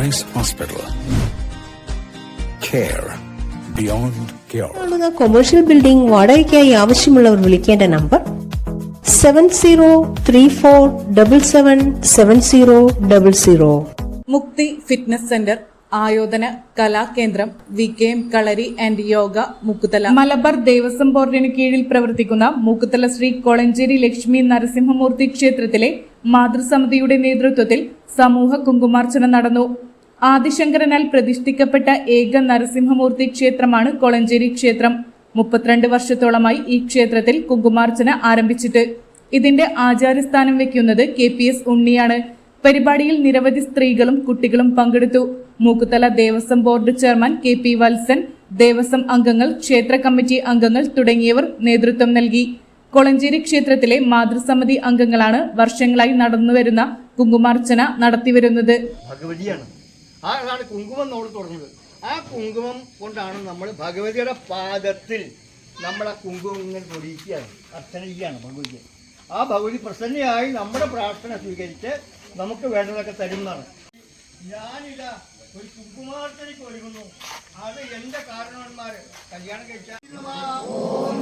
Rice Hospital. Care beyond cure. കാണുന്ന commercial building വാടകയ്ക്കായി ആവശ്യമുള്ളവർ വിളിക്കേണ്ട number seven zero three four double seven seven zero double zero Mukthi fitness centre ആയോധന കലാകേന്ദ്രം V K M kalari and yoga Mukkuthala Malabar Devaswom ബോർഡിന് കീഴിൽ പ്രവർത്തിക്കുന്ന മുക്കുത്തല ശ്രീ കോളഞ്ചേരി ലക്ഷ്മി നരസിംഹമൂർത്തി ക്ഷേത്രത്തിലെ മാതൃസമിതിയുടെ നേതൃത്വത്തിൽ സമൂഹ കുങ്കുമാർച്ചന നടന്നു ആദിശങ്കരനാൽ പ്രതിഷ്ഠിക്കപ്പെട്ട ഏക നരസിംഹമൂർത്തി ക്ഷേത്രമാണ് കൊളഞ്ചേരി ക്ഷേത്രം. മുപ്പത്തിരണ്ട് വർഷത്തോളമായി ഈ ക്ഷേത്രത്തിൽ കുങ്കുമാർച്ചന ആരംഭിച്ചിട്ട് ഇതിന്റെ ആചാര്യസ്ഥാനം വെക്കുന്നത് കെ പി എസ് ഉണ്ണിയാണ്. പരിപാടിയിൽ നിരവധി സ്ത്രീകളും കുട്ടികളും പങ്കെടുത്തു. Mookkuthala Devaswom board chairman K P Valsan Devaswom അംഗങ്ങൾ ക്ഷേത്ര കമ്മിറ്റി അംഗങ്ങൾ തുടങ്ങിയവർ നേതൃത്വം നൽകി. കൊളഞ്ചേരി ക്ഷേത്രത്തിലെ മാതൃസമിതി അംഗങ്ങളാണ് വർഷങ്ങളായി നടന്നുവരുന്ന കുങ്കുമാർച്ചന നടത്തിവരുന്നത്. ഭഗവതിയാണ് അതാണ് കുങ്കുമം നമ്മൾ തുടങ്ങുന്നത് ആ കുങ്കുമം കൊണ്ടാണ് നമ്മൾ ഭഗവതിയുടെ പാദത്തിൽ നമ്മൾ ആ കുങ്കുമം ഇങ്ങനെ തൊടിയിക്കുകയാണ്. അർച്ചന ചെയ്യുകയാണ് ഭഗവതിയെ ആ ഭഗവതി പ്രസന്നയായി നമ്മുടെ പ്രാർത്ഥന സ്വീകരിച്ച് നമുക്ക് വേണ്ടതൊക്കെ തരുന്നതാണ്. ഞാനിതാ ഒരു കുങ്കുമാർത്തനിക്ക് ഒരുങ്ങുന്നു അത് എന്റെ കാരണവന്മാര് കല്യാണം കഴിച്ച ഓം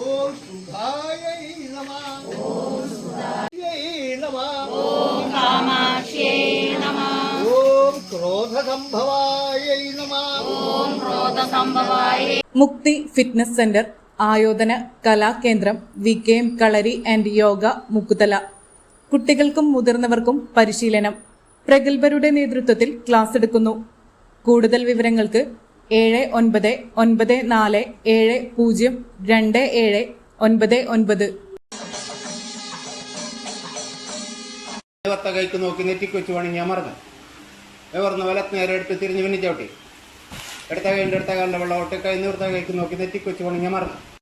ഓം മുക്തി ഫിറ്റ്നസ് സെന്റർ ആയോധന കലാകേന്ദ്രം V K M kalari and yoga Mukkuthala. കുട്ടികൾക്കും മുതിർന്നവർക്കും പരിശീലനം. പ്രഗത്ഭരുടെ നേതൃത്വത്തിൽ ക്ലാസ് എടുക്കുന്നു. കൂടുതൽ വിവരങ്ങൾക്ക് ഏഴ് ഒൻപത് ഒൻപത് നാല് ഏഴ് പൂജ്യം രണ്ട് ഏഴ് ഒൻപത് ഒൻപത്. വത്ത കൈക്ക് നോക്കി നെറ്റിക്ക് വെച്ച് വേണമെങ്കിൽ ഞാൻ മറന്നു പറഞ്ഞ വലത്ത് നേരെ എടുത്ത് തിരിഞ്ഞ് പിന്നെ ചവിട്ടി. എടുത്ത കൈന്റെ എടുത്ത കണ്ട വെള്ളം ഒട്ടി കൈ നിർത്ത കൈക്ക് നോക്കി തെറ്റിക്കൊച്ചു വേണമെങ്കിൽ ഞാൻ മറന്നു.